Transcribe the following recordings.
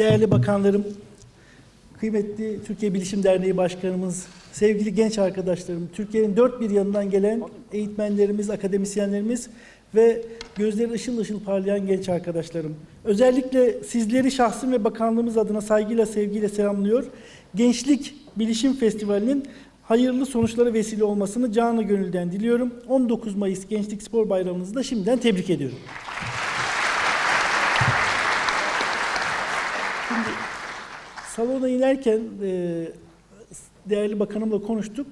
değerli bakanlarım, kıymetli Türkiye Bilişim Derneği Başkanımız, sevgili genç arkadaşlarım, Türkiye'nin dört bir yanından gelen eğitmenlerimiz, akademisyenlerimiz ve gözleri ışıl ışıl parlayan genç arkadaşlarım. Özellikle sizleri şahsım ve bakanlığımız adına saygıyla, sevgiyle selamlıyor. Gençlik Bilişim Festivali'nin hayırlı sonuçlara vesile olmasını canı gönülden diliyorum. 19 Mayıs Gençlik Spor Bayramınızı da şimdiden tebrik ediyorum. Salona inerken e, değerli bakanımla konuştuk.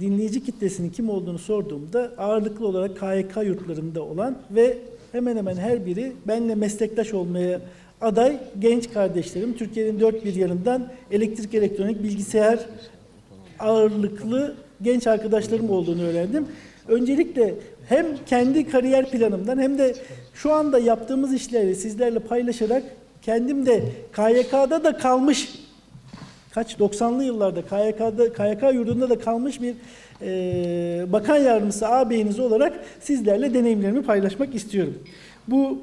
Dinleyici kitlesinin kim olduğunu sorduğumda ağırlıklı olarak KYK yurtlarında olan ve hemen hemen her biri benimle meslektaş olmaya aday genç kardeşlerim. Türkiye'nin dört bir yanından elektrik, elektronik, bilgisayar ağırlıklı genç arkadaşlarım olduğunu öğrendim. Öncelikle hem kendi kariyer planımdan hem de şu anda yaptığımız işleri sizlerle paylaşarak kendim de KYK'da da kalmış kaç 90'lı yıllarda KYK'da KYK yurdunda da kalmış bir e, bakan yardımcısı ağabeyiniz olarak sizlerle deneyimlerimi paylaşmak istiyorum. Bu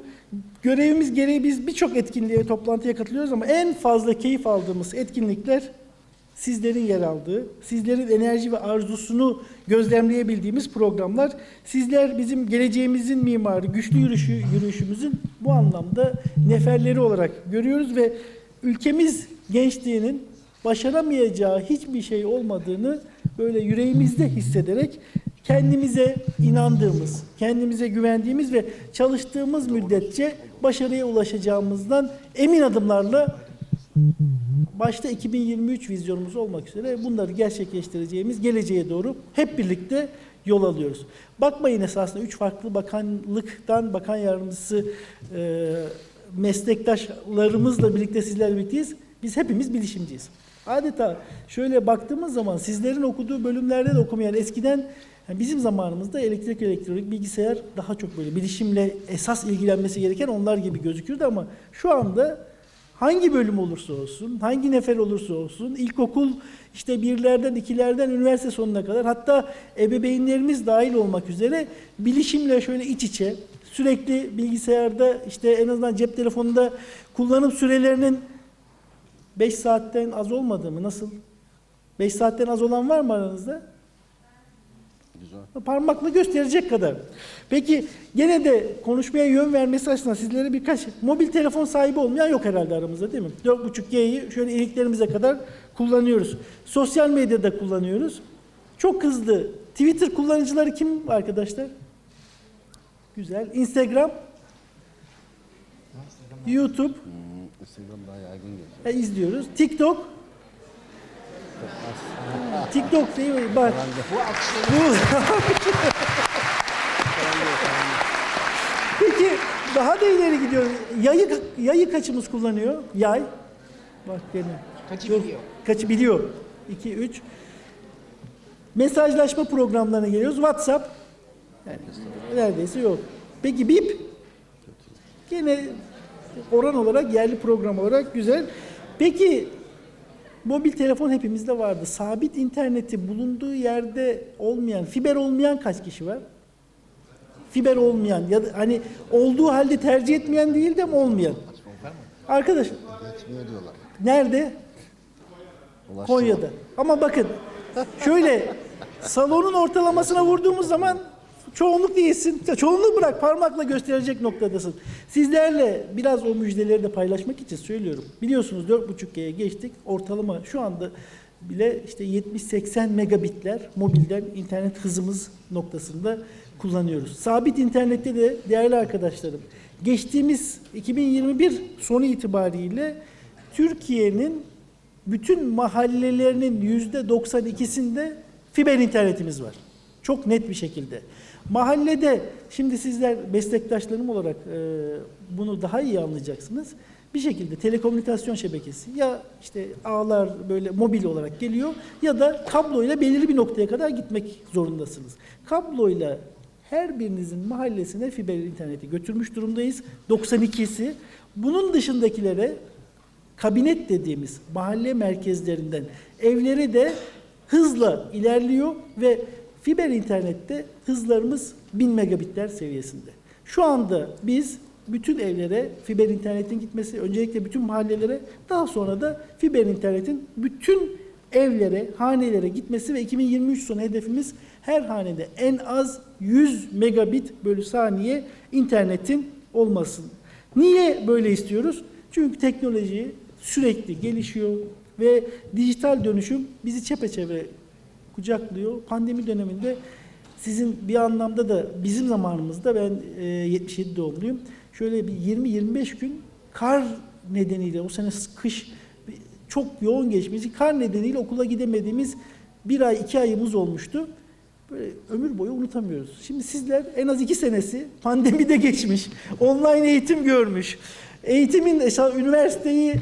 görevimiz gereği biz birçok etkinliğe, toplantıya katılıyoruz ama en fazla keyif aldığımız etkinlikler sizlerin yer aldığı, sizlerin enerji ve arzusunu gözlemleyebildiğimiz programlar. Sizler bizim geleceğimizin mimarı, güçlü yürüyüşü, yürüyüşümüzün bu anlamda neferleri olarak görüyoruz ve ülkemiz gençliğinin başaramayacağı hiçbir şey olmadığını böyle yüreğimizde hissederek kendimize inandığımız, kendimize güvendiğimiz ve çalıştığımız müddetçe başarıya ulaşacağımızdan emin adımlarla başta 2023 vizyonumuz olmak üzere bunları gerçekleştireceğimiz geleceğe doğru hep birlikte yol alıyoruz. Bakmayın esasında üç farklı bakanlıktan bakan yardımcısı e, meslektaşlarımızla birlikte sizlerle birlikteyiz. Biz hepimiz bilişimciyiz. Adeta şöyle baktığımız zaman sizlerin okuduğu bölümlerde de okumayan eskiden yani bizim zamanımızda elektrik, elektronik, bilgisayar daha çok böyle bilişimle esas ilgilenmesi gereken onlar gibi gözükürdü ama şu anda hangi bölüm olursa olsun, hangi nefer olursa olsun, ilkokul işte birlerden, ikilerden üniversite sonuna kadar hatta ebeveynlerimiz dahil olmak üzere bilişimle şöyle iç içe sürekli bilgisayarda işte en azından cep telefonunda kullanım sürelerinin 5 saatten az olmadığı mı? Nasıl? 5 saatten az olan var mı aranızda? Güzel. Parmakla gösterecek kadar. Peki gene de konuşmaya yön vermesi açısından sizlere birkaç mobil telefon sahibi olmayan yok herhalde aramızda değil mi? 4.5G'yi şöyle iliklerimize kadar kullanıyoruz. Sosyal medyada kullanıyoruz. Çok hızlı. Twitter kullanıcıları kim arkadaşlar? Güzel. Instagram, YouTube Hmm, Instagram daha yaygın geliyor. e, izliyoruz. TikTok. TikTok değil mi? Bak. Bu Peki daha da ileri gidiyorum. Yayı, yayı kaçımız kullanıyor? Yay. Bak gene. Kaçı biliyor? Kaçı biliyor? 2, 3. Mesajlaşma programlarına geliyoruz. WhatsApp. Yani neredeyse yok. Peki BIP? Gene oran olarak yerli program olarak güzel. Peki mobil telefon hepimizde vardı. Sabit interneti bulunduğu yerde olmayan, fiber olmayan kaç kişi var? Fiber olmayan ya da hani olduğu halde tercih etmeyen değil de mi olmayan? Arkadaş nerede? Konya'da. Ama bakın şöyle salonun ortalamasına vurduğumuz zaman çoğunluk değilsin. Çoğunluğu bırak parmakla gösterecek noktadasın. Sizlerle biraz o müjdeleri de paylaşmak için söylüyorum. Biliyorsunuz 4.5G'ye geçtik. Ortalama şu anda bile işte 70-80 megabitler mobilden internet hızımız noktasında kullanıyoruz. Sabit internette de değerli arkadaşlarım geçtiğimiz 2021 sonu itibariyle Türkiye'nin bütün mahallelerinin yüzde 92'sinde fiber internetimiz var. Çok net bir şekilde. Mahallede, şimdi sizler meslektaşlarım olarak e, bunu daha iyi anlayacaksınız. Bir şekilde telekomünikasyon şebekesi ya işte ağlar böyle mobil olarak geliyor ya da kabloyla belirli bir noktaya kadar gitmek zorundasınız. Kabloyla her birinizin mahallesine fiber interneti götürmüş durumdayız. 92'si. Bunun dışındakilere kabinet dediğimiz mahalle merkezlerinden evlere de hızla ilerliyor ve fiber internette hızlarımız 1000 megabitler seviyesinde. Şu anda biz bütün evlere fiber internetin gitmesi, öncelikle bütün mahallelere, daha sonra da fiber internetin bütün evlere, hanelere gitmesi ve 2023 sonu hedefimiz her hanede en az 100 megabit bölü saniye internetin olmasın. Niye böyle istiyoruz? Çünkü teknoloji sürekli gelişiyor ve dijital dönüşüm bizi çepeçevre kucaklıyor. Pandemi döneminde sizin bir anlamda da bizim zamanımızda ben e, 77 doğumluyum. Şöyle bir 20-25 gün kar nedeniyle o sene kış çok yoğun geçmesi kar nedeniyle okula gidemediğimiz bir ay iki ayımız olmuştu. Böyle ömür boyu unutamıyoruz. Şimdi sizler en az iki senesi pandemide geçmiş, online eğitim görmüş. Eğitimin üniversiteyi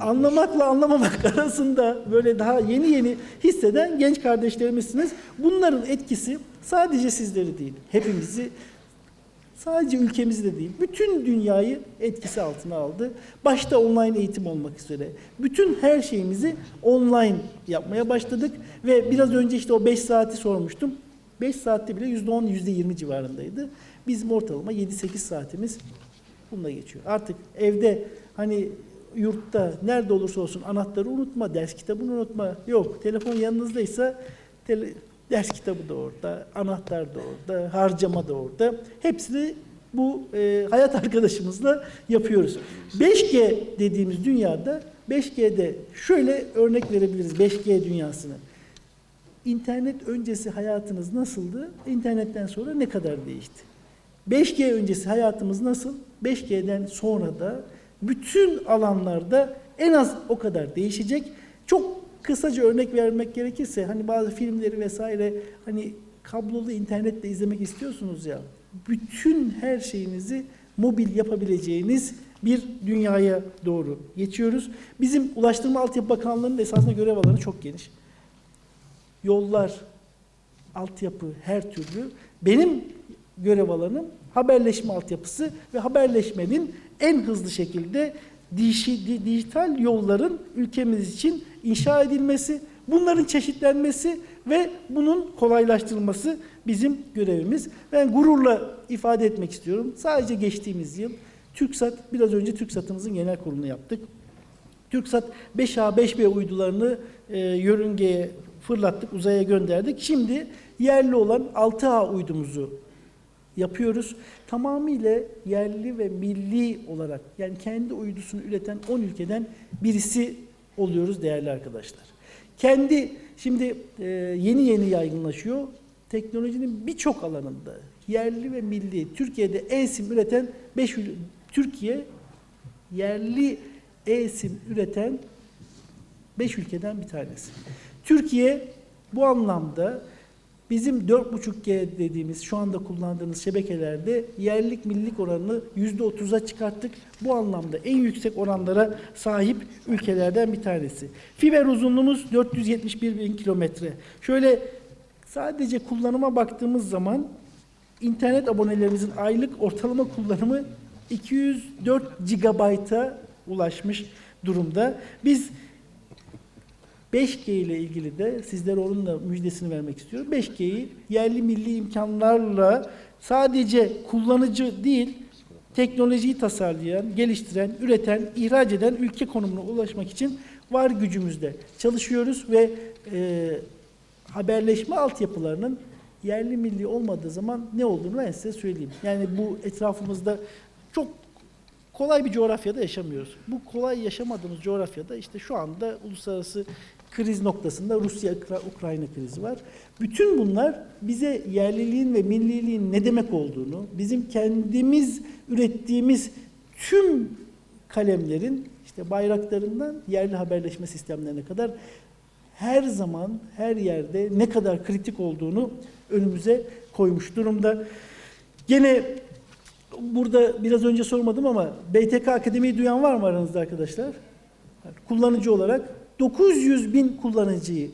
anlamakla anlamamak arasında böyle daha yeni yeni hisseden genç kardeşlerimizsiniz. Bunların etkisi sadece sizleri değil, hepimizi sadece ülkemizi de değil, bütün dünyayı etkisi altına aldı. Başta online eğitim olmak üzere. Bütün her şeyimizi online yapmaya başladık ve biraz önce işte o 5 saati sormuştum. 5 saatte bile %10, %20 civarındaydı. Bizim ortalama 7-8 saatimiz bununla geçiyor. Artık evde hani yurtta nerede olursa olsun anahtarı unutma, ders kitabını unutma. Yok, telefon yanınızdaysa tele, ders kitabı da orada, anahtar da orada, harcama da orada. Hepsini bu e, hayat arkadaşımızla yapıyoruz. 5G dediğimiz dünyada 5G'de şöyle örnek verebiliriz 5G dünyasını. İnternet öncesi hayatınız nasıldı? İnternetten sonra ne kadar değişti? 5G öncesi hayatımız nasıl? 5G'den sonra da bütün alanlarda en az o kadar değişecek. Çok kısaca örnek vermek gerekirse hani bazı filmleri vesaire hani kablolu internetle izlemek istiyorsunuz ya bütün her şeyinizi mobil yapabileceğiniz bir dünyaya doğru geçiyoruz. Bizim Ulaştırma Altyapı Bakanlığı'nın esasında görev alanı çok geniş. Yollar, altyapı her türlü. Benim görev alanım haberleşme altyapısı ve haberleşmenin en hızlı şekilde dijital yolların ülkemiz için inşa edilmesi, bunların çeşitlenmesi ve bunun kolaylaştırılması bizim görevimiz. Ben gururla ifade etmek istiyorum. Sadece geçtiğimiz yıl TürkSat, biraz önce TürkSat'ımızın genel kurulunu yaptık. TürkSat 5A, 5B uydularını e, yörüngeye fırlattık, uzaya gönderdik. Şimdi yerli olan 6A uydumuzu yapıyoruz. Tamamıyla yerli ve milli olarak yani kendi uydusunu üreten 10 ülkeden birisi oluyoruz değerli arkadaşlar. Kendi şimdi e, yeni yeni yaygınlaşıyor. Teknolojinin birçok alanında yerli ve milli Türkiye'de e-sim üreten 5 Türkiye yerli e-sim üreten 5 ülkeden bir tanesi. Türkiye bu anlamda bizim 4.5G dediğimiz şu anda kullandığımız şebekelerde yerlik millilik oranını %30'a çıkarttık. Bu anlamda en yüksek oranlara sahip ülkelerden bir tanesi. Fiber uzunluğumuz 471 bin kilometre. Şöyle sadece kullanıma baktığımız zaman internet abonelerimizin aylık ortalama kullanımı 204 GB'a ulaşmış durumda. Biz 5G ile ilgili de sizlere onun da müjdesini vermek istiyorum. 5G'yi yerli milli imkanlarla sadece kullanıcı değil, teknolojiyi tasarlayan, geliştiren, üreten, ihraç eden ülke konumuna ulaşmak için var gücümüzde çalışıyoruz ve e, haberleşme altyapılarının yerli milli olmadığı zaman ne olduğunu ben size söyleyeyim. Yani bu etrafımızda çok kolay bir coğrafyada yaşamıyoruz. Bu kolay yaşamadığımız coğrafyada işte şu anda uluslararası kriz noktasında Rusya-Ukrayna krizi var. Bütün bunlar bize yerliliğin ve milliliğin ne demek olduğunu, bizim kendimiz ürettiğimiz tüm kalemlerin işte bayraklarından yerli haberleşme sistemlerine kadar her zaman her yerde ne kadar kritik olduğunu önümüze koymuş durumda. Gene burada biraz önce sormadım ama BTK Akademi'yi duyan var mı aranızda arkadaşlar? Kullanıcı olarak 900 bin kullanıcıyı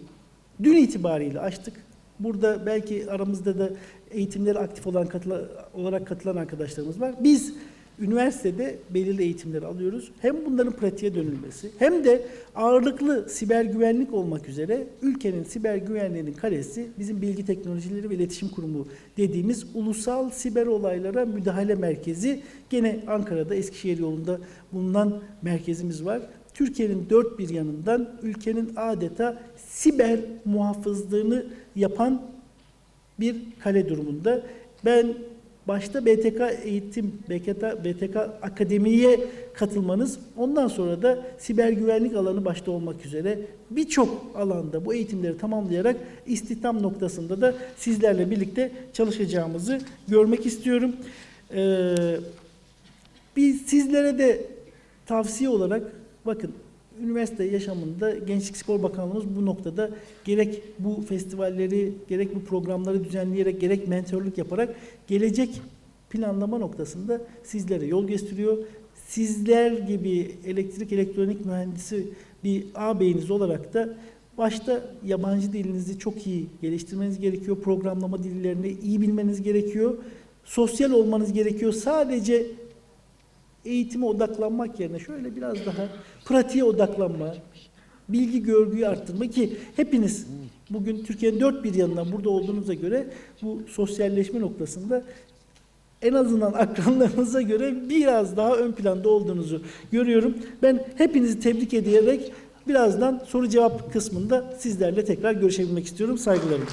dün itibariyle açtık. Burada belki aramızda da eğitimleri aktif olan katıla, olarak katılan arkadaşlarımız var. Biz üniversitede belirli eğitimleri alıyoruz. Hem bunların pratiğe dönülmesi hem de ağırlıklı siber güvenlik olmak üzere ülkenin siber güvenliğinin kalesi bizim Bilgi Teknolojileri ve İletişim Kurumu dediğimiz ulusal siber olaylara müdahale merkezi gene Ankara'da Eskişehir yolunda bulunan merkezimiz var. Türkiye'nin dört bir yanından ülkenin adeta siber muhafızlığını yapan bir kale durumunda. Ben başta BTK eğitim, BTK, akademiye katılmanız, ondan sonra da siber güvenlik alanı başta olmak üzere birçok alanda bu eğitimleri tamamlayarak istihdam noktasında da sizlerle birlikte çalışacağımızı görmek istiyorum. Ee, biz sizlere de tavsiye olarak bakın üniversite yaşamında Gençlik Spor Bakanlığımız bu noktada gerek bu festivalleri, gerek bu programları düzenleyerek, gerek mentorluk yaparak gelecek planlama noktasında sizlere yol gösteriyor. Sizler gibi elektrik elektronik mühendisi bir ağabeyiniz olarak da başta yabancı dilinizi çok iyi geliştirmeniz gerekiyor. Programlama dillerini iyi bilmeniz gerekiyor. Sosyal olmanız gerekiyor. Sadece eğitime odaklanmak yerine şöyle biraz daha pratiğe odaklanma, bilgi görgüyü arttırma ki hepiniz bugün Türkiye'nin dört bir yanından burada olduğunuza göre bu sosyalleşme noktasında en azından akranlarınıza göre biraz daha ön planda olduğunuzu görüyorum. Ben hepinizi tebrik ederek birazdan soru cevap kısmında sizlerle tekrar görüşebilmek istiyorum. Saygılarım.